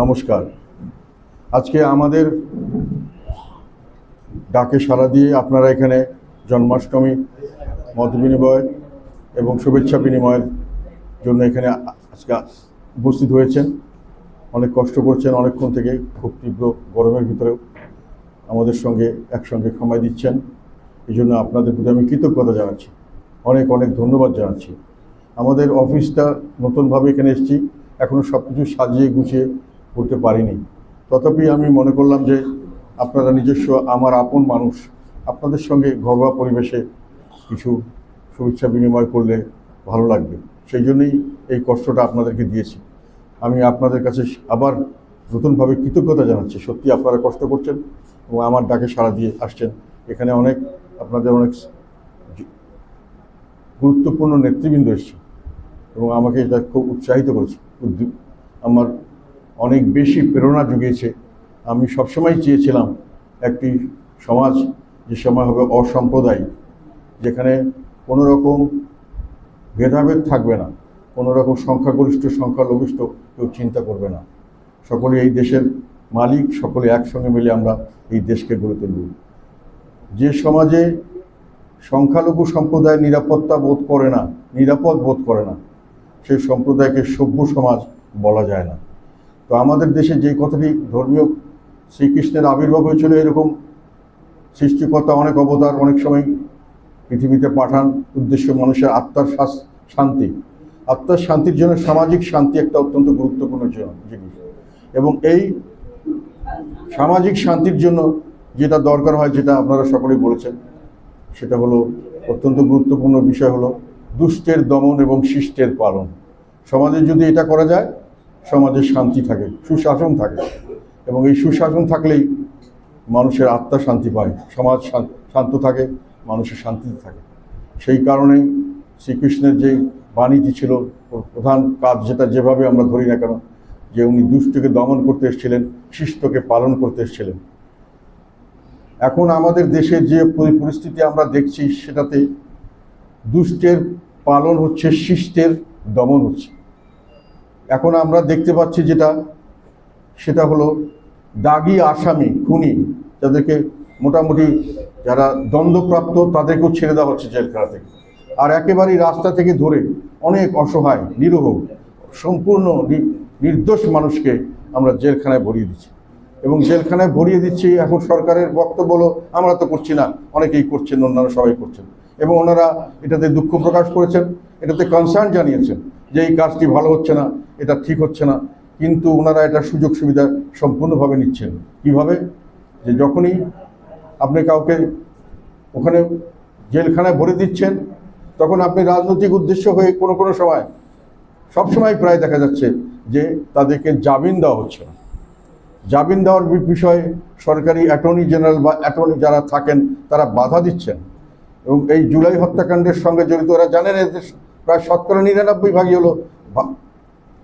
নমস্কার। আজকে আমাদের ডাকে সাড়া দিয়ে আপনারা এখানে জন্মাষ্টমী, মত বিনিময় এবং শুভেচ্ছা বিনিময়ের জন্য এখানে আজকে উপস্থিত হয়েছেন। অনেক কষ্ট করছেন, অনেকক্ষণ থেকে খুব তীব্র গরমের ভিতরেও আমাদের সঙ্গে একসঙ্গে সময় দিচ্ছেন। এই জন্য আপনাদের প্রতি আমি কৃতজ্ঞতা জানাচ্ছি। অনেক অনেক ধন্যবাদ জানাচ্ছি। আমাদের অফিসটা নতুনভাবে এখানে এসেছি। এখনও সব কিছু সাজিয়ে গুছিয়ে করতে পারিনি। তথাপি আমি মনে করলাম যে আপনারা নিজস্ব, আমার আপন মানুষ, আপনাদের সঙ্গে ঘরোয়া পরিবেশে কিছু শুভেচ্ছা বিনিময় করলে ভালো লাগবে। সেই জন্যই এই কষ্টটা আপনাদেরকে দিয়েছি। আমি আপনাদের কাছে আবার নতুনভাবে কৃতজ্ঞতা জানাচ্ছি। সত্যি আপনারা কষ্ট করছেন এবং আমার ডাকে সাড়া দিয়ে আসছেন। এখানে অনেক, আপনাদের অনেক গুরুত্বপূর্ণ নেতৃবৃন্দ এসছে এবং আমাকে এটা খুব উৎসাহিত করেছে। আমার অনেক বেশি প্রেরণা জুগিয়েছে। আমি সবসময় চেয়েছিলাম একটি সমাজ, যে সময় হবে অসাম্প্রদায়িক, যেখানে কোনো রকম ভেদাভেদ থাকবে না কোনো রকম সংখ্যাগরিষ্ঠ, সংখ্যালঘিষ্ঠ কেউ চিন্তা করবে না। সকলে এই দেশের মালিক, সকলে একসঙ্গে মিলে আমরা এই দেশকে গড়ে তুলব। যে সমাজে সংখ্যালঘু সম্প্রদায় নিরাপত্তা বোধ করে না, নিরাপদ বোধ করে না, সেই সম্প্রদায়কে সভ্য সমাজ বলা যায় না। তো আমাদের দেশে যে কথাটি ধর্মীয় শ্রীকৃষ্ণের আবির্ভাব হয়েছিল, এরকম সৃষ্টিকর্তা অনেক অবতার অনেক সময় পৃথিবীতে পাঠান উদ্দেশ্য মানুষের আত্মার শান্তি। আত্মার শান্তির জন্য সামাজিক শান্তি একটা অত্যন্ত গুরুত্বপূর্ণ জিনিস। এবং এই সামাজিক শান্তির জন্য যেটা দরকার হয়, যেটা আপনারা সকলেই বলেছেন, সেটা হলো অত্যন্ত গুরুত্বপূর্ণ বিষয় হলো দুষ্টের দমন এবং শিষ্টের পালন। সমাজে যদি এটা করা যায় সমাজে শান্তি থাকে, সুশাসন থাকে এবং এই সুশাসন থাকলেই মানুষের আত্মা শান্তি পায়, সমাজ শান্ত থাকে, মানুষের শান্তিতে থাকে। সেই কারণে শ্রীকৃষ্ণের যে বাণীটি ছিল প্রধান কাজ যেটা যেভাবে আমরা ধরি না কেন, যে উনি দুষ্টকে দমন করতে এসেছিলেন, শিষ্টকে পালন করতে এসেছিলেন। এখন আমাদের দেশের যে পরিস্থিতি আমরা দেখছি, সেটাতে দুষ্টের পালন হচ্ছে, শিষ্টের দমন হচ্ছে। এখন আমরা দেখতে পাচ্ছি যেটা, সেটা হলো দাগি আসামি, খুনি, যাদেরকে মোটামুটি যারা দ্বন্দ্বপ্রাপ্ত তাদেরকেও ছেড়ে দেওয়া হচ্ছে জেলখানা থেকে। আর একেবারেই রাস্তা থেকে ধরে অনেক অসহায়, নিরহ, সম্পূর্ণ নির্দোষ মানুষকে আমরা জেলখানায় ভরিয়ে দিচ্ছি। এবং জেলখানায় ভরিয়ে দিচ্ছি, এখন সরকারের বক্তব্য আমরা তো করছি না, অনেকেই করছেন, অন্যান্য সবাই করছেন। এবং ওনারা এটাতে দুঃখ প্রকাশ করেছেন, এটাতে কনসার্ন জানিয়েছেন যে এই কাজটি ভালো হচ্ছে না, এটা ঠিক হচ্ছে না, কিন্তু ওনারা এটা সুযোগ সুবিধা সম্পূর্ণভাবে নিচ্ছেন। কীভাবে? যে যখনই আপনি কাউকে ওখানে জেলখানায় ভরে দিচ্ছেন, তখন আপনি রাজনৈতিক উদ্দেশ্য হয়ে কোনো কোনো সময় সবসময় প্রায় দেখা যাচ্ছে যে তাদেরকে জামিন দেওয়া হচ্ছে না। জামিন দেওয়ার বিষয়ে সরকারি অ্যাটর্নি জেনারেল বা অ্যাটর্নি যারা থাকেন, তারা বাধা দিচ্ছেন। এবং এই জুলাই হত্যাকাণ্ডের সঙ্গে জড়িত ওরা জানেন এদের প্রায় শতকরা নিরানব্বই ভাগই হলো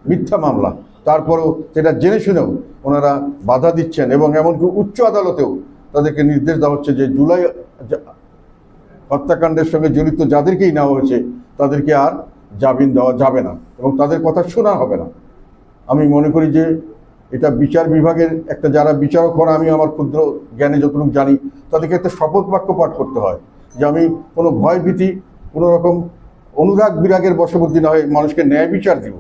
মিথ্যা মামলা। তারপরেও সেটা জেনে শুনেও ওনারা বাধা দিচ্ছেন এবং এমনকি উচ্চ আদালতেও তাদেরকে নির্দেশ দেওয়া হচ্ছে যে জুলাই হত্যাকাণ্ডের সঙ্গে জড়িত যাদেরকেই নেওয়া হয়েছে তাদেরকে আর জামিন দেওয়া যাবে না এবং তাদের কথা শোনা হবে না। আমি মনে করি যে এটা বিচার বিভাগের একটা যারা বিচারক হন, আমি আমার ক্ষুদ্র জ্ঞানে যতটুকু জানি, তাদেরকে একটা শপথ বাক্য পাঠ করতে হয়। যে আমি কোনো ভয় ভীতি কোনো রকম অনুরাগ বিরাগের বশবর্তী না হয়ে মানুষকে ন্যায় বিচার দিব।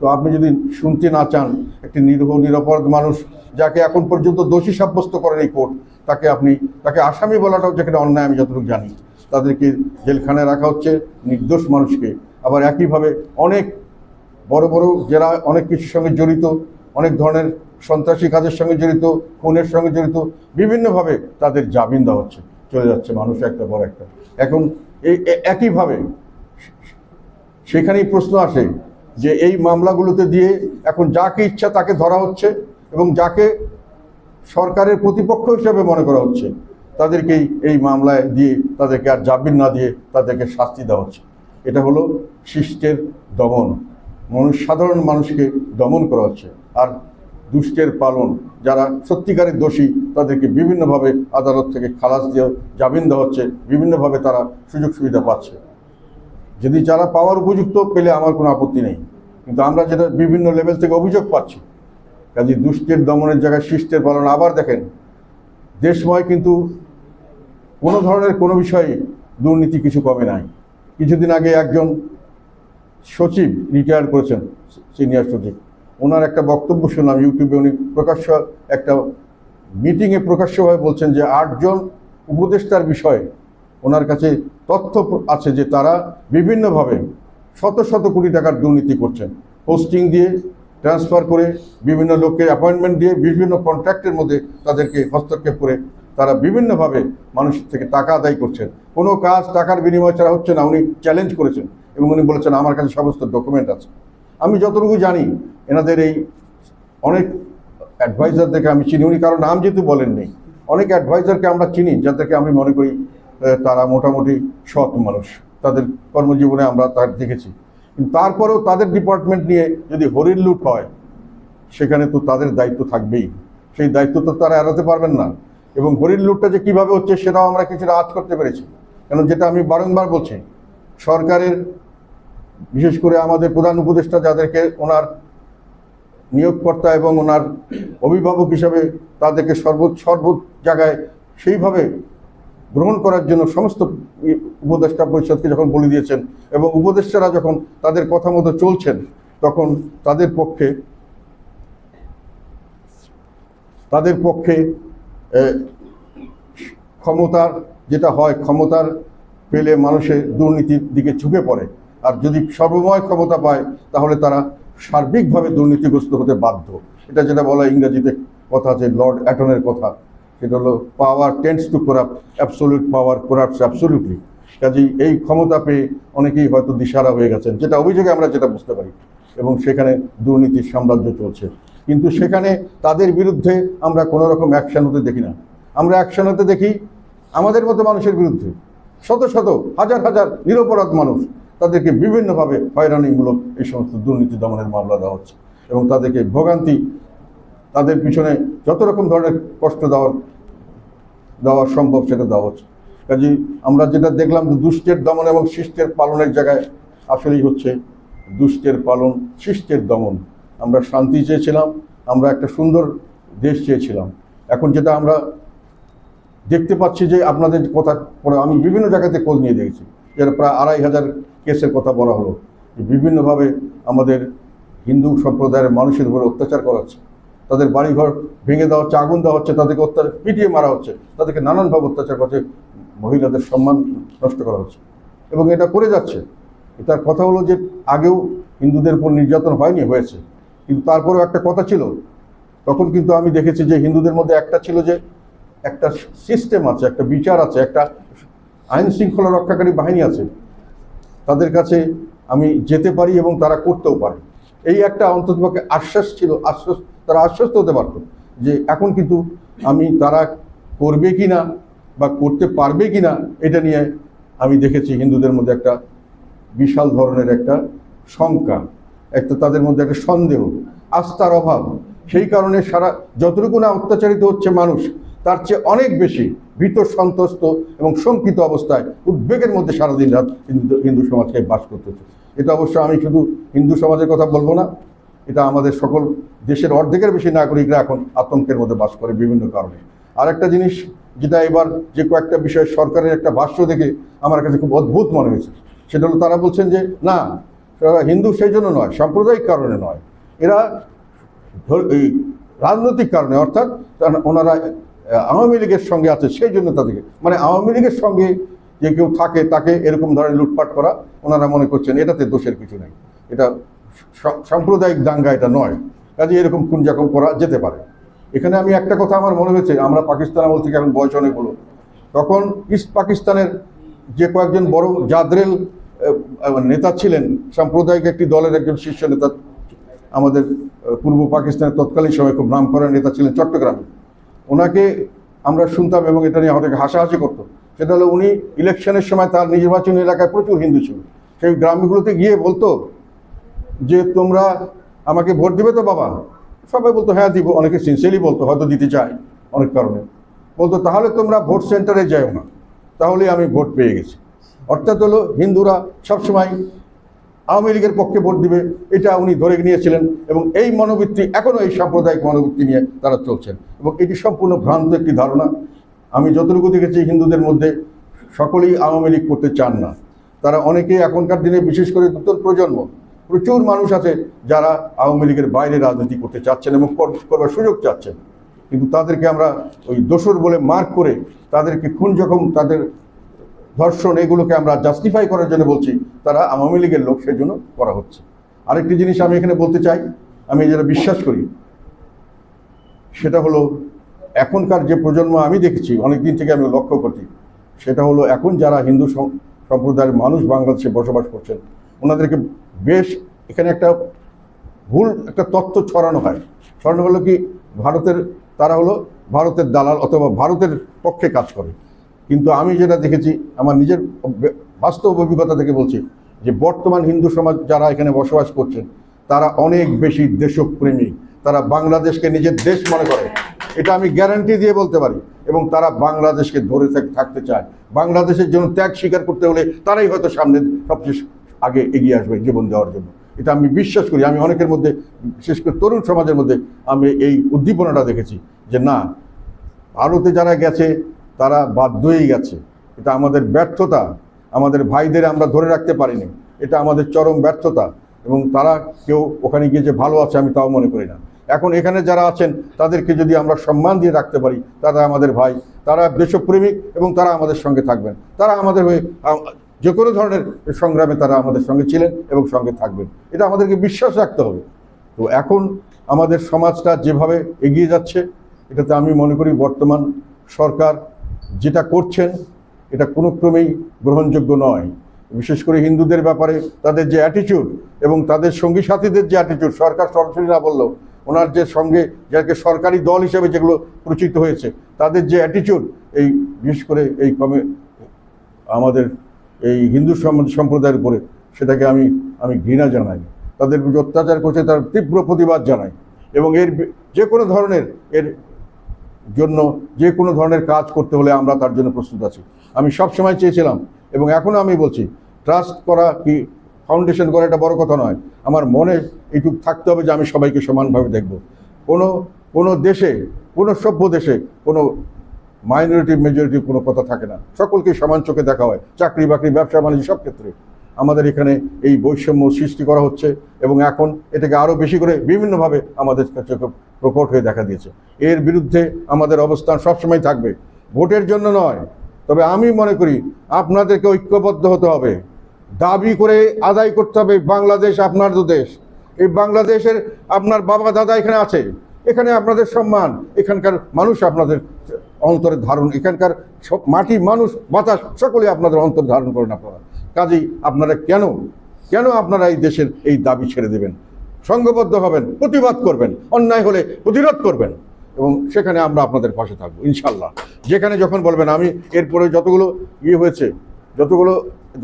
তো আপনি যদি শুনতে না চান, একটি নিরহ, নিরাপরাধ মানুষ যাকে এখন পর্যন্ত দোষী সাব্যস্ত করেন এই কোর্ট, তাকে আপনি, তাকে আসামি বলাটাও যেখানে অন্যায়, আমি যতটুকু জানি। তাদেরকে জেলখানায় রাখা হচ্ছে, নির্দোষ মানুষকে। আবার একইভাবে অনেক বড় বড় যারা অনেক কিছুর সঙ্গে জড়িত, অনেক ধরনের সন্ত্রাসী কাজের সঙ্গে জড়িত, খুনের সঙ্গে জড়িত, বিভিন্নভাবে তাদের জামিন দেওয়া হচ্ছে। চলে যাচ্ছে, মানুষ একটা বড় একটা। এখন এই একইভাবে সেখানেই প্রশ্ন আসে যে এই মামলাগুলোতে দিয়ে এখন যাকে ইচ্ছা তাকে ধরা হচ্ছে এবং যাকে সরকারের প্রতিপক্ষ হিসাবে মনে করা হচ্ছে তাদেরকেই এই মামলায় দিয়ে তাদেরকে আর জামিন না দিয়ে তাদেরকে শাস্তি দেওয়া হচ্ছে। এটা হলো শিষ্টের দমন। মানুষ সাধারণ মানুষকে দমন করা হচ্ছে। আর দুষ্টের পালন, যারা সত্যিকারের দোষী, তাদেরকে বিভিন্নভাবে আদালত থেকে খালাস দিয়ে জামিন দেওয়া হচ্ছে, বিভিন্নভাবে তারা সুযোগ সুবিধা পাচ্ছে। যদি যারা পাওয়ার উপযুক্ত, পেলে আমার কোনো আপত্তি নেই। কিন্তু আমরা যেটা বিভিন্ন লেভেল থেকে অভিযোগ পাচ্ছি কাজে দুষ্টের দমনের জায়গায় শিষ্টের পালন আবার দেখেন, দেশময় কিন্তু কোনো ধরনের কোনো বিষয়ে দুর্নীতি কিছু কমে নাই। কিছুদিন আগে একজন সচিব রিটায়ার করেছেন, সিনিয়র সচিব। ওনার একটা বক্তব্য শুনলাম ইউটিউবে, উনি প্রকাশ্য একটা মিটিংয়ে প্রকাশ্যভাবে বলছেন যে আটজন উপদেষ্টার বিষয়ে ওনার কাছে তথ্য আছে যে তারা বিভিন্নভাবে শত শত কোটি টাকার দুর্নীতি করছেন। পোস্টিং দিয়ে, ট্রান্সফার করে, বিভিন্ন লোককে অ্যাপয়েন্টমেন্ট দিয়ে, বিভিন্ন কন্ট্রাক্টের মধ্যে তাদেরকে হস্তক্ষেপ করে তারা বিভিন্নভাবে মানুষের থেকে টাকা আদায় করছেন। কোনো কাজ টাকার বিনিময় ছাড়া হচ্ছে না, উনি চ্যালেঞ্জ করেছেন এবং উনি বলেছেন, আমার কাছে সমস্ত ডকুমেন্ট আছে। আমি যতটুকু জানি, এনাদের এই অনেক অ্যাডভাইজারদেরকে আমি চিনি। উনি কারও নাম যেহেতু বলেননি অনেক অ্যাডভাইজারকে আমরা চিনি, যাদেরকে আমি মনে করি তারা মোটামুটি সৎ মানুষ। তাদের কর্মজীবনে আমরা তার দেখেছি। কিন্তু তারপরেও তাদের ডিপার্টমেন্ট নিয়ে যদি হরিণ লুট হয়, সেখানে তো তাদের দায়িত্ব থাকবেই। সেই দায়িত্ব তো তারা এড়াতে পারবেন না। এবং হরিণ লুটটা যে কীভাবে হচ্ছে, সেটাও আমরা কিছুটা আজ করতে পেরেছি। কারণ যেটা আমি বারংবার বলছি, সরকারের বিশেষ করে আমাদের প্রধান উপদেষ্টা যাদেরকে ওনার নিয়োগকর্তা এবং ওনার অভিভাবক হিসাবে তাদেরকে সর্ব সর্ব জায়গায় সেইভাবে গ্রহণ করার জন্য সমস্ত উপদেষ্টা পরিষদকে যখন বলে দিয়েছেন এবং উপদেষ্টারা যখন তাদের কথা মতো চলছেন, তখন তাদের পক্ষে তাদের পক্ষে ক্ষমতার যেটা হয়, ক্ষমতার পেলে মানুষের দুর্নীতির দিকে ঝুঁকে পড়ে। আর যদি সর্বময় ক্ষমতা পায়, তাহলে তারা সার্বিকভাবে দুর্নীতিগ্রস্ত হতে বাধ্য। এটা যেটা বলা ইংরেজিতে কথা আছে, লর্ড অ্যাটনের কথা। সেটা হলো power tends to corrupt absolute power corrupts absolutely কাজেই এই ক্ষমতা পেয়ে অনেকেই হয়তো দিশারা হয়ে গেছেন, যেটা অভিযোগে আমরা যেটা বুঝতে পারি। এবং সেখানে দুর্নীতির সাম্রাজ্য চলছে। কিন্তু সেখানে তাদের বিরুদ্ধে আমরা কোনো রকম অ্যাকশন হতে দেখি না। আমরা অ্যাকশান হতে দেখি আমাদের মতো মানুষের বিরুদ্ধে। শত শত, হাজার হাজার নিরপরাধ মানুষ। তাদেরকে বিভিন্নভাবে হয়রানিমূলক এই সমস্ত দুর্নীতি দমনের মামলা দেওয়া হচ্ছে এবং তাদেরকে ভোগান্তি, তাদের পিছনে যত রকম ধরনের কষ্ট দেওয়ার, দেওয়া সম্ভব সেটা দেওয়া হচ্ছে। কাজে আমরা যেটা দেখলাম যে দুষ্টের দমন এবং শিষ্টের পালনের জায়গায় আসলেই হচ্ছে দুষ্টের পালন, শিষ্টের দমন। আমরা শান্তি চেয়েছিলাম, আমরা একটা সুন্দর দেশ চেয়েছিলাম। এখন যেটা আমরা দেখতে পাচ্ছি যে আপনাদের কথা পরে আমি বিভিন্ন জায়গাতে খোঁজ নিয়ে দেখেছি। যেটা প্রায় আড়াই হাজার কেসের কথা বলা হলো। বিভিন্নভাবে আমাদের হিন্দু সম্প্রদায়ের মানুষের উপরে অত্যাচার করা হচ্ছে। তাদের বাড়িঘর ভেঙে দেওয়া হচ্ছে, আগুন দেওয়া হচ্ছে, তাদেরকে অত্যাচার, পিটিয়ে মারা হচ্ছে, তাদেরকে নানানভাবে অত্যাচার করছে মহিলাদের সম্মান নষ্ট করা হচ্ছে। এবং এটা করে যাচ্ছে। তার কথা হলো যে আগেও হিন্দুদের উপর নির্যাতন হয়নি, হয়েছে। কিন্তু তারপরেও একটা কথা ছিল। তখন কিন্তু আমি দেখেছি যে হিন্দুদের মধ্যে একটা ছিল যে একটা সিস্টেম আছে, একটা বিচার আছে, একটা আইন শৃঙ্খলা রক্ষাকারী বাহিনী আছে। তাদের কাছে আমি যেতে পারি এবং তারা করতেও পারে। এই একটা অন্ততপক্ষে আশ্বাস ছিল, আশ্বাস, তারা আশ্বস্ত হতে পারতো যে এখন কিন্তু আমি তারা করবে কি না বা করতে পারবে কি না এটা নিয়ে আমি দেখেছি হিন্দুদের মধ্যে একটা বিশাল ধরনের একটা শঙ্কা, একটা তাদের মধ্যে একটা সন্দেহ, আস্থার অভাব। সেই কারণে সারা, যতটুকু না অত্যাচারিত হচ্ছে মানুষ তার চেয়ে অনেক বেশি ভীত, সন্ত্রস্ত এবং শঙ্কিত অবস্থায় উদ্বেগের মধ্যে সারাদিন রাত হিন্দু হিন্দু সমাজকে বাস করতেছে। এটা অবশ্য আমি শুধু হিন্দু সমাজের কথা বলব না, এটা আমাদের সকল দেশের অর্ধেকের বেশি নাগরিকরা এখন আতঙ্কের মধ্যে বাস করে বিভিন্ন কারণে। আর একটা জিনিস যেটা এবার যে কয়েকটা বিষয় সরকারের একটা ভাষ্য দেখে আমার কাছে খুব অদ্ভুত মনে হয়েছে, সেটা হলো তারা বলছেন যে, না হিন্দু সেই জন্য নয়, সাম্প্রদায়িক কারণে নয়। এরা রাজনৈতিক কারণে, অর্থাৎ ওনারা আওয়ামী লীগের সঙ্গে আছে, সেই জন্য তাদেরকে। মানে আওয়ামী লীগের সঙ্গে যে কেউ থাকে, তাকে এরকম ধরনের লুটপাট করা, ওনারা মনে করছেন এটাতে দোষের কিছু নেই। এটা সাম্প্রদায়িক দাঙ্গা, এটা নয়। কাজে এরকম খুন জাকম করা যেতে পারে। এখানে আমি একটা কথা আমার মনে হয়েছে, আমরা পাকিস্তান আমল থেকে এখন বয়স অনেক হলো। তখন ইস্ট পাকিস্তানের যে কয়েকজন বড় জাদরেল নেতা ছিলেন, সাম্প্রদায়িক একটি দলের একজন শীর্ষ নেতা, আমাদের পূর্ব পাকিস্তানের তৎকালীন সময় খুব নাম করা নেতা ছিলেন চট্টগ্রামে। ওনাকে আমরা শুনতাম এবং এটা নিয়ে অনেক হাসাহাসি করতো। সেটা হলো উনি ইলেকশনের সময় তার নির্বাচনী এলাকায় প্রচুর হিন্দু ছিল। সেই গ্রামগুলোতে গিয়ে বলতো যে, তোমরা আমাকে ভোট দিবে তো বাবা? সবাই বলতো হ্যাঁ দিব। অনেকে সিনসিয়ারলি বলতো, হয়তো দিতে চায় অনেক কারণে। বলতো, তাহলে তোমরা ভোট সেন্টারে যাও না। তাহলে আমি ভোট পেয়ে গেছি। অর্থাৎ হলো হিন্দুরা সবসময় আওয়ামী লীগের পক্ষে ভোট দিবে, এটা উনি ধরে নিয়েছিলেন এবং এই মনোবৃত্তি এখনও এই সাম্প্রদায়িক মনোবৃত্তি নিয়ে তারা চলছেন। এবং এটি সম্পূর্ণ ভ্রান্ত একটি ধারণা। আমি যতটুকু দেখেছি, হিন্দুদের মধ্যে সকলেই আওয়ামী লীগ করতে চান না। তারা অনেকেই এখনকার দিনে, বিশেষ করে নতুন প্রজন্ম, প্রচুর মানুষ আছে যারা আওয়ামী লীগের বাইরে রাজনীতি করতে চাচ্ছেন এবং কর- করবার সুযোগ চাচ্ছেন। কিন্তু তাদেরকে আমরা ওই দোসর বলে মার্ক করে তাদেরকে খুন যখন তাদের ধর্ষণ এগুলোকে আমরা জাস্টিফাই করার জন্য বলছি, তারা আওয়ামী লীগের লোক সেজন্য করা হচ্ছে। আরেকটি জিনিস আমি এখানে বলতে চাই, আমি যেটা বিশ্বাস করি, সেটা হলো এখনকার যে প্রজন্ম আমি দেখেছি অনেক দিন থেকে আমি লক্ষ্য করছি, সেটা হলো এখন যারা হিন্দু সম্প্রদায়ের মানুষ বাংলাদেশে বসবাস করছেন, ওনাদেরকে বেশ এখানে একটা ভুল, একটা তথ্য ছড়ানো হয়। ছড়ানো হলো কি, ভারতের, তারা হলো ভারতের দালাল অথবা ভারতের পক্ষে কাজ করে। কিন্তু আমি যেটা দেখেছি, আমার নিজের বাস্তব অভিজ্ঞতা থেকে বলছি যে বর্তমান হিন্দু সমাজ যারা এখানে বসবাস করছেন, তারা অনেক বেশি দেশপ্রেমী। তারা বাংলাদেশকে নিজের দেশ মনে করে। এটা আমি গ্যারান্টি দিয়ে বলতে পারি। এবং তারা বাংলাদেশকে ধরে থাকতে চায়। বাংলাদেশের জন্য ত্যাগ স্বীকার করতে হলে তারাই হয়তো সামনে সবচেয়ে আগে এগিয়ে আসবে জীবন দেওয়ার জন্য। এটা আমি বিশ্বাস করি। আমি অনেকের মধ্যে, বিশেষ করে তরুণ সমাজের মধ্যে আমি এই উদ্দীপনাটা দেখেছি যে না, ভারতে যারা গেছে তারা বাধ্য বাধ্যই গেছে। এটা আমাদের ব্যর্থতা। আমাদের ভাইদের আমরা ধরে রাখতে পারিনি। এটা আমাদের চরম ব্যর্থতা এবং তারা কেউ ওখানে গিয়ে যে ভালো আছে আমি তাও মনে করি না। এখন এখানে যারা আছেন, তাদেরকে যদি আমরা সম্মান দিয়ে রাখতে পারি, তারা আমাদের ভাই, তারা দেশপ্রেমিক এবং তারা আমাদের সঙ্গে থাকবেন। তারা আমাদের হয়ে যে কোনো ধরনের সংগ্রামে তারা আমাদের সঙ্গে ছিলেন এবং সঙ্গে থাকবেন। এটা আমাদেরকে বিশ্বাস রাখতে হবে। তো এখন আমাদের সমাজটা যেভাবে এগিয়ে যাচ্ছে, এটাতে আমি মনে করি বর্তমান সরকার যেটা করছেন, এটা কোনো ক্রমেই গ্রহণযোগ্য নয়। বিশেষ করে হিন্দুদের ব্যাপারে তাদের যে অ্যাটিটিউড এবং তাদের সঙ্গী সাথীদের যে অ্যাটিটিউড সরকার সরাসরি না বললেও ওনার যে সঙ্গে, যাকে সরকারি দল হিসেবে যেগুলো পরিচিত হয়েছে, তাদের যে অ্যাটিটিউড এই বিশেষ করে এই কমে আমাদের এই হিন্দু সম্প্রদায়ের উপরে সেটাকে আমি আমি ঘৃণা জানাই। তাদের অত্যাচার করছে তার তীব্র প্রতিবাদ জানাই। এবং এর যে কোনো ধরনের এর জন্য যে কোনো ধরনের কাজ করতে হলে আমরা তার জন্য প্রস্তুত আছি। আমি সব সময় চেয়েছিলাম এবং এখনও আমি বলছি ট্রাস্ট করা কি ফাউন্ডেশন করা এটা বড় কথা নয়। আমার মনে এইটুকু থাকতে হবে যে আমি সবাইকে সমানভাবে দেখব। কোনো কোনো দেশে, কোনো সভ্য দেশে কোনো মাইনরিটি মেজরিটি কোনো কথা থাকে না। সকলকে সমান চোখে দেখা হয়। চাকরি বাকরি ব্যবসা বাণিজ্য সব ক্ষেত্রে। আমাদের এখানে এই বৈষম্য সৃষ্টি করা হচ্ছে এবং এখন এটাকে আরও বেশি করে বিভিন্নভাবে আমাদের কাছে প্রকট হয়ে দেখা দিয়েছে। এর বিরুদ্ধে আমাদের অবস্থান সবসময় থাকবে। ভোটের জন্য নয়, তবে আমি মনে করি আপনাদেরকে ঐক্যবদ্ধ হতে হবে। দাবি করে আদায় করতে হবে বাংলাদেশ আপনার তো দেশ। এই বাংলাদেশের আপনার বাবা দাদা এখানে আছে। এখানে আপনাদের সম্মান, এখানকার মানুষ আপনাদের অন্তরে ধারণ, এখানকার মাটি মানুষ বাতাস সকলে আপনাদের অন্তর ধারণ করেন আপনারা। কাজেই আপনারা কেন কেন আপনারা এই দেশের এই দাবি ছেড়ে দেবেন? সংঘবদ্ধ হবেন, প্রতিবাদ করবেন, অন্যায় হলে প্রতিরোধ করবেন এবং সেখানে আমরা আপনাদের পাশে থাকব ইনশাল্লাহ যেখানে যখন বলবেন, আমি এরপরে যতগুলো ইয়ে হয়েছে, যতগুলো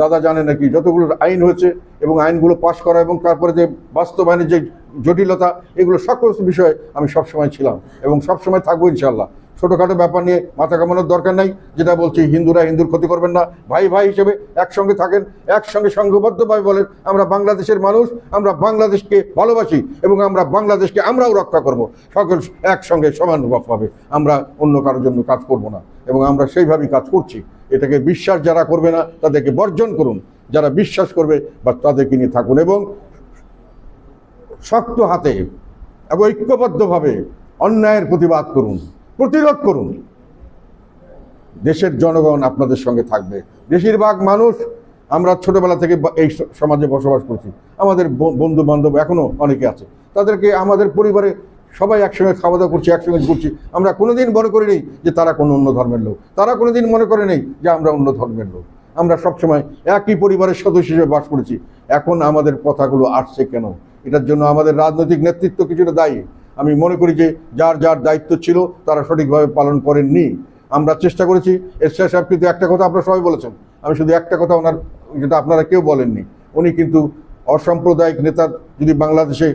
দাদা জানে নাকি, যতগুলো আইন হয়েছে এবং আইনগুলো পাশ করা এবং তারপরে যে বাস্তবায়নের যে জটিলতা, এগুলো সকল বিষয়ে আমি সবসময় ছিলাম এবং সবসময় থাকব ইনশাল্লাহ ছোটোখাটো ব্যাপার নিয়ে মাথা কামানোর দরকার নাই, যেটা বলছি হিন্দুরা, হিন্দুর ক্ষতি করবেন না। ভাই ভাই হিসেবে একসঙ্গে থাকেন, একসঙ্গে সংঘবদ্ধভাবে বলেন, আমরা বাংলাদেশের মানুষ, আমরা বাংলাদেশকে ভালোবাসি এবং আমরা বাংলাদেশকে আমরাও রক্ষা করব। সকল একসঙ্গে সমানভাবে আমরা অন্য কারোর জন্য কাজ করব না এবং আমরা সেইভাবেই কাজ করছি। এটাকে বিশ্বাস যারা করবে না, তাদেরকে বর্জন করুন। যারা বিশ্বাস করবে বা তাদেরকে নিয়ে থাকুন এবং শক্ত হাতে, এবং ঐক্যবদ্ধভাবে অন্যায়ের প্রতিবাদ করুন। প্রতিরোধ করুন। দেশের জনগণ আপনাদের সঙ্গে থাকবে। বেশিরভাগ মানুষ আমরা ছোটবেলা থেকে এই সমাজে বসবাস করছি। আমাদের বন্ধু বান্ধব এখনও অনেকে আছে। তাদেরকে আমাদের পরিবারে সবাই একসঙ্গে খাওয়া দাওয়া করছি, একসঙ্গে ঘুরছি। আমরা কোনোদিন মনে করি নেই যে তারা কোনো অন্য ধর্মের লোক। তারা কোনোদিন মনে করে নেই যে আমরা অন্য ধর্মের লোক। আমরা সবসময় একই পরিবারের সদস্য হিসেবে বাস করেছি। এখন আমাদের কথাগুলো আসছে কেন? এটার জন্য আমাদের রাজনৈতিক নেতৃত্ব কিছুটা দায়ী। আমি মনে করি যে যার যার দায়িত্ব ছিল তারা সঠিকভাবে পালন করেননি। আমরা চেষ্টা করেছি এরশাদ সাহেব কিন্তু একটা কথা আপনারা সবাই বলেছেন। আমি শুধু একটা কথা ওনার, যেটা আপনারা কেউ বলেননি। উনি কিন্তু অসাম্প্রদায়িক নেতার যদি বাংলাদেশে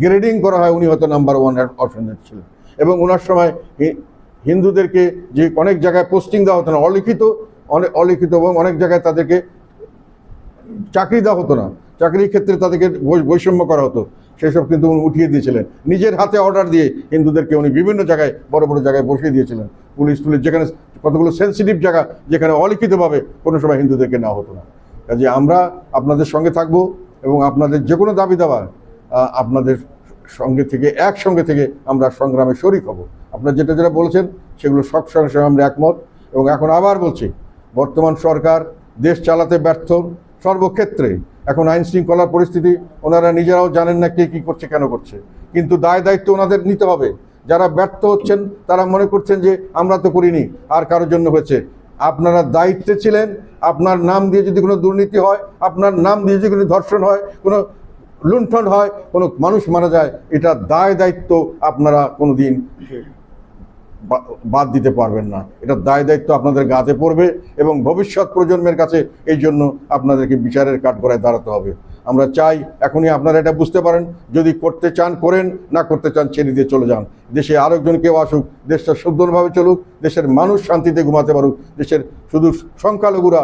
গ্রেডিং করা হয়, উনি হয়তো নাম্বার ওয়ান অপশনে ছিলেন। এবং ওনার সময় হিন্দুদেরকে যে অনেক জায়গায় পোস্টিং দেওয়া হতো না, অলিখিত অনেক অলিখিত এবং অনেক জায়গায় তাদেরকে চাকরি দেওয়া হতো না। চাকরির ক্ষেত্রে তাদেরকে বৈষম্য করা হতো। সেসব কিন্তু উনি উঠিয়ে দিয়েছিলেন। নিজের হাতে অর্ডার দিয়ে হিন্দুদেরকে উনি বিভিন্ন জায়গায়, বড় বড় জায়গায় বসিয়ে দিয়েছিলেন। পুলিশ টুলিশ যেখানে কতগুলো সেন্সিটিভ জায়গা, যেখানে অলিখিতভাবে কোনো সময় হিন্দুদেরকে নেওয়া হতো না। কাজে আমরা আপনাদের সঙ্গে থাকব এবং আপনাদের যে কোনো দাবি দাবা আপনাদের সঙ্গে থেকে, একসঙ্গে থেকে আমরা সংগ্রামে শরিক হব। আপনারা যেটা যেটা বলেছেন, সেগুলো সব সঙ্গে সঙ্গে আমরা একমত। এবং এখন আবার বলছি, বর্তমান সরকার দেশ চালাতে ব্যর্থ। সর্বক্ষেত্রে এখন আইন শৃঙ্খলার পরিস্থিতি, ওনারা নিজেরাও জানেন না কে কী করছে, কেন করছে। কিন্তু দায় দায়িত্ব ওনাদের নিতে হবে। যারা ব্যর্থ হচ্ছেন, তারা মনে করছেন যে আমরা তো করিনি, আর কারোর জন্য হয়েছে। আপনারা দায়িত্বে ছিলেন, আপনার নাম দিয়ে যদি কোনো দুর্নীতি হয়, আপনার নাম দিয়ে যদি কোনো ধর্ষণ হয়, কোনো লুণ্ঠন হয়, কোনো মানুষ মারা যায়, এটা দায় দায়িত্ব আপনারা কোনো দিন বাদ দিতে পারবেন না। এটা দায় দায়িত্ব আপনাদের গাতে পড়বে এবং ভবিষ্যৎ প্রজন্মের কাছে এই জন্য আপনাদেরকে বিচারের কাঠগড়ায় দাঁড়াতে হবে। আমরা চাই এখনই আপনারা এটা বুঝতে পারেন, যদি করতে চান করেন, না করতে চান ছেড়ে দিয়ে চলে যান। দেশে আরেকজন কেউ আসুক, দেশটা সুন্দরভাবে চলুক, দেশের মানুষ শান্তিতে ঘুমাতে পারুক, দেশের শুধু সংখ্যালঘুরা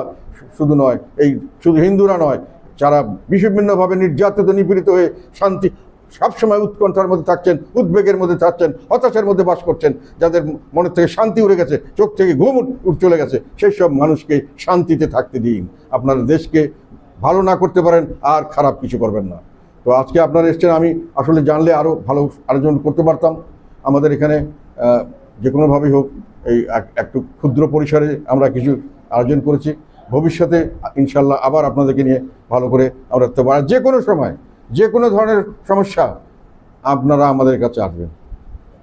শুধু নয়, এই শুধু হিন্দুরা নয়, যারা বিভিন্নভাবে নির্যাতিত, নিপীড়িত হয়ে শান্তি সবসময় উৎকণ্ঠার মধ্যে থাকছেন, উদ্বেগের মধ্যে থাকছেন, হতাশার মধ্যে বাস করছেন, যাদের মনের থেকে শান্তি উড়ে গেছে, চোখ থেকে ঘুম চলে গেছে সেই সব মানুষকে শান্তিতে থাকতে দিন। আপনারা দেশকে ভালো না করতে পারেন, আর খারাপ কিছু করবেন না। তো আজকে আপনারা এসছেন, আমি আসলে জানলে আরও ভালো আয়োজন করতে পারতাম। আমাদের এখানে যে কোনোভাবেই হোক, এই এক- একটু ক্ষুদ্র পরিসরে আমরা কিছু আয়োজন করেছি। ভবিষ্যতে, ইনশাল্লাহ আবার আপনাদেরকে নিয়ে ভালো করে আমরা যে কোনো সময় যে কোনো ধরনের সমস্যা আপনারা আমাদের কাছে আসবেন।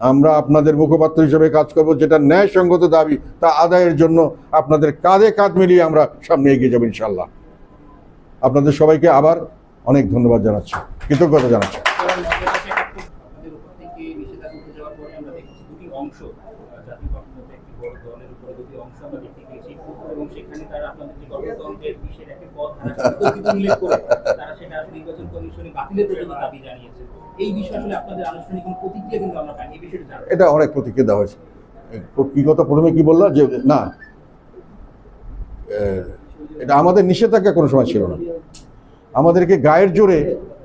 আমরা আপনাদের মুখপাত্র হিসেবে কাজ করব, যেটা ন্যায়সঙ্গত দাবি, তা আদায়ের জন্য আপনাদের কাঁধে কাঁধ মিলিয়ে আমরা সামনে এগিয়ে যাব ইনশাল্লাহ আপনাদের সবাইকে আবার অনেক ধন্যবাদ জানাচ্ছি, কৃতজ্ঞতা জানাচ্ছি আমাদের উপর থেকে নিষেধাজ্ঞা উঠে যাওয়ার পরে আমরা দেখেছি দুটি অংশ আহ, জাতীয় পার্টির একটি বড় দলের উপরে দুটি অংশ আমরা দেখতে পেয়েছি এবং সেখানে তারা এটা অনেক প্রতিক্রিয়া দেওয়া হয়েছে। কি কথা প্রথমে কি বললা যে, না এটা আমাদের নিষেধাজ্ঞা কোনো সময় ছিল না। আমাদেরকে গায়ের জোরে,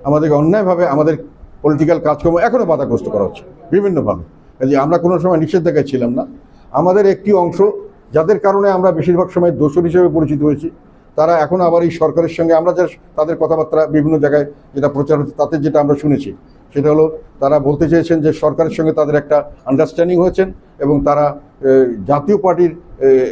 আমাদেরকে অন্যায়ভাবে আমাদের পলিটিক্যাল কাজকর্ম এখনও বাধাগ্রস্ত করা হচ্ছে, বিভিন্নভাবে। আমরা কোনো সময় নিষেধাজ্ঞায় ছিলাম না। আমাদের একটি অংশ যাদের কারণে আমরা বেশিরভাগ সময় দোষর হিসেবে পরিচিত হয়েছি, তারা এখন আবার এই সরকারের সঙ্গে আমরা যা তাদের কথাবার্তা বিভিন্ন জায়গায় যেটা প্রচার হচ্ছে, তাতে যেটা আমরা শুনেছি, সেটা হলো তারা বলতে চেয়েছেন যে সরকারের সঙ্গে তাদের একটা আন্ডারস্ট্যান্ডিং হয়েছেন এবং তারা জাতীয় পার্টির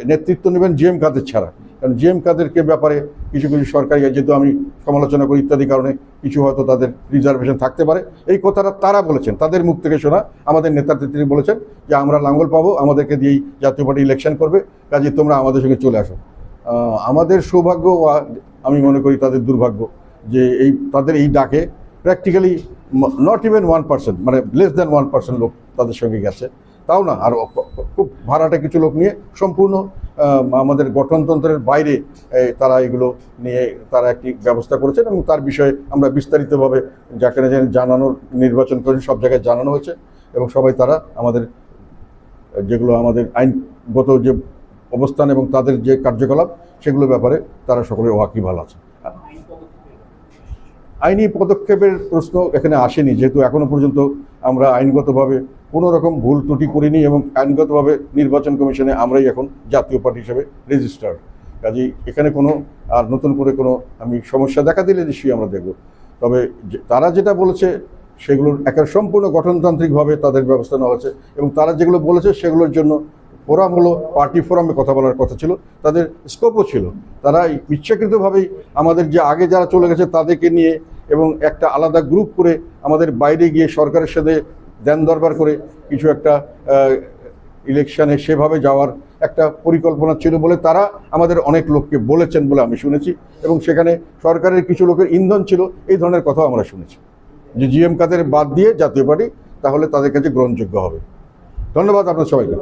নেতৃত্ব নেবেন জি এম কাদের ছাড়া। কারণ জি এম কাদেরকে ব্যাপারে কিছু কিছু সরকারি যেহেতু আমি সমালোচনা করি ইত্যাদি কারণে কিছু হয়তো তাদের রিজার্ভেশন থাকতে পারে। এই কথাটা তারা বলেছেন, তাদের মুখ থেকে শোনা। আমাদের নেতা তিনি বলেছেন যে, আমরা লাঙ্গল পাবো, আমাদেরকে দিয়েই জাতীয় পার্টি ইলেকশন করবে। কাজে তোমরা আমাদের সঙ্গে চলে আসো। আমাদের সৌভাগ্য আমি মনে করি তাদের দুর্ভাগ্য যে, এই, তাদের এই ডাকে practically not even one percent মানে লেস দ্যান ওয়ান পার্সেন্ট লোক তাদের সঙ্গে গেছে। তাও না। আর খুব ভাড়াটা কিছু লোক নিয়ে সম্পূর্ণ আমাদের গঠনতন্ত্রের বাইরে তারা এগুলো নিয়ে তারা একটি ব্যবস্থা করেছেন এবং তার বিষয়ে আমরা বিস্তারিতভাবে যাকে জানানোর, নির্বাচন করে সব জায়গায় জানানো হয়েছে এবং সবাই তারা আমাদের, যেগুলো আমাদের আইনগত যে অবস্থান এবং তাদের যে কার্যকলাপ, সেগুলো ব্যাপারে তারা সকলে ওয়াকিবহাল আছে। আইনি পদক্ষেপের প্রশ্ন এখানে আসেনি, যেহেতু এখনও পর্যন্ত আমরা আইনগতভাবে কোনো রকম ভুল ত্রুটি করিনি এবং আইনগতভাবে নির্বাচন কমিশনে আমরাই এখন জাতীয় পার্টি হিসেবে রেজিস্টার্ড কাজেই এখানে কোনো, আর নতুন করে কোনো আমি সমস্যা দেখা দিলে নিশ্চয়ই আমরা দেখব। তবে তারা যেটা বলেছে, সেগুলোর একের সম্পূর্ণ গঠনতান্ত্রিকভাবে তাদের ব্যবস্থা নেওয়া হয়েছে এবং তারা যেগুলো বলেছে, সেগুলোর জন্য ফোরাম হলো, পার্টি ফোরামে কথা বলার কথা ছিল, তাদের স্কোপও ছিল। তারা ইচ্ছাকৃতভাবেই আমাদের যে, আগে যারা চলে গেছে তাদেরকে নিয়ে এবং একটা আলাদা গ্রুপ করে আমাদের বাইরে গিয়ে সরকারের সাথে দেন দরবার করে কিছু একটা ইলেকশানে সেভাবে যাওয়ার একটা পরিকল্পনা ছিল বলে তারা আমাদের অনেক লোককে বলেছেন বলে আমি শুনেছি এবং সেখানে সরকারের কিছু লোকের ইন্ধন ছিল, এই ধরনের কথা আমরা শুনেছি। যে জিএম কাদের বাদ দিয়ে জাতীয় পার্টি, তাহলে তাদের কাছে গ্রহণযোগ্য হবে। ধন্যবাদ আপনার সবাইকে।